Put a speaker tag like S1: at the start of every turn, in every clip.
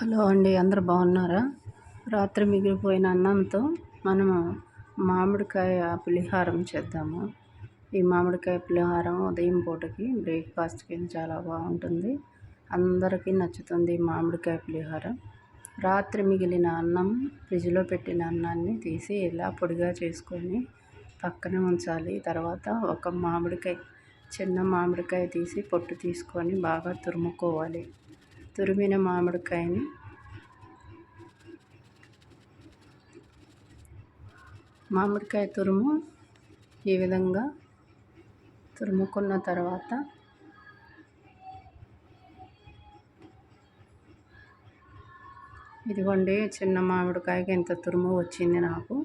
S1: Hello అండి అందరు బాగున్నారా? రాత్రి మిగిలిపోయిన అన్నంతో మనము మామిడికాయ పులిహారం చేద్దాము. ఈ మామిడికాయ పులిహారం ఉదయం పూటకి బ్రేక్ఫాస్ట్ కింద చాలా బాగుంటుంది. అందరికీ నచ్చుతుంది మామిడికాయ పులిహారం. రాత్రి మిగిలిన అన్నం ఫ్రిడ్జ్లో పెట్టిన అన్నాన్ని తీసి ఇలా పొడిగా చేసుకొని పక్కన ఉంచాలి. తర్వాత ఒక మామిడికాయ చిన్న మామిడికాయ తీసి పొట్టు తీసుకొని బాగా తురుముకోవాలి. తురిమిన మామిడికాయని. మామిడికాయ తురుము ఈ విధంగా తురుముకున్న తర్వాత ఇదిగోండి చిన్న మామిడికాయకి ఎంత తురుము వచ్చింది నాకు.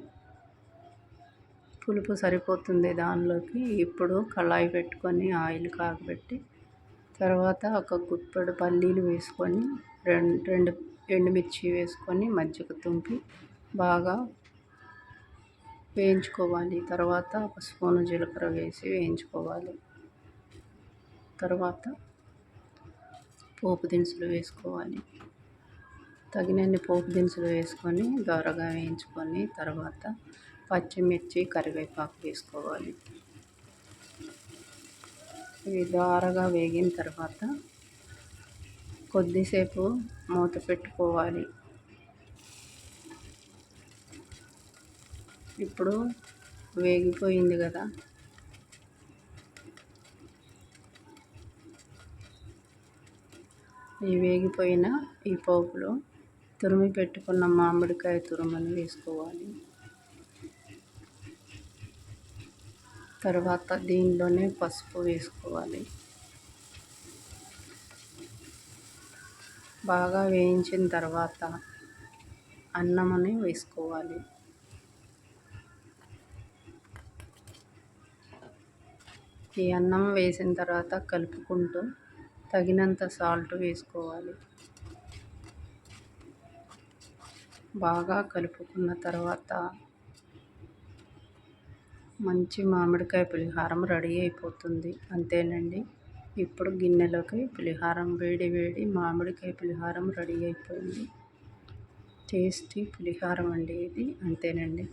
S1: పులుపు సరిపోతుంది దానిలోకి. ఇప్పుడు కళాయి పెట్టుకొని ఆయిల్ కాగబెట్టి తర్వాత ఒక గుప్పెడు పల్లీలు వేసుకొని రెండు రెండు ఎండుమిర్చి వేసుకొని మజ్జిగ తుంపి బాగా వేయించుకోవాలి. తర్వాత ఒక స్పూను జీలకర్ర వేసి వేయించుకోవాలి. తర్వాత పోపు దినుసులు వేసుకోవాలి. తగినన్ని పోపు దినుసులు వేసుకొని దోరగా వేయించుకొని తర్వాత పచ్చిమిర్చి కరివేపాకు వేసుకోవాలి. ఇవి దారగా వేగిన తర్వాత కొద్దిసేపు మూత పెట్టుకోవాలి. ఇప్పుడు వేగిపోయింది కదా. ఈ వేగిపోయిన ఈ పోపులో తురిమి పెట్టుకున్న మామిడికాయ తురుమని వేసుకోవాలి. తర్వాత దీనిలోనే పసుపు వేసుకోవాలి. బాగా వేయించిన తర్వాత అన్నమని వేసుకోవాలి. ఈ అన్నం వేసిన తర్వాత కలుపుకుంటూ తగినంత సాల్ట్ వేసుకోవాలి. బాగా కలుపుకున్న తర్వాత మంచి మామిడికాయ పులిహారం రెడీ అయిపోతుంది. అంతేనండి. ఇప్పుడు గిన్నెలోకి పులిహారం వేడి వేడి మామిడికాయ పులిహారం రెడీ అయిపోయింది. టేస్టీ పులిహారం అండి ఇది. అంతేనండి.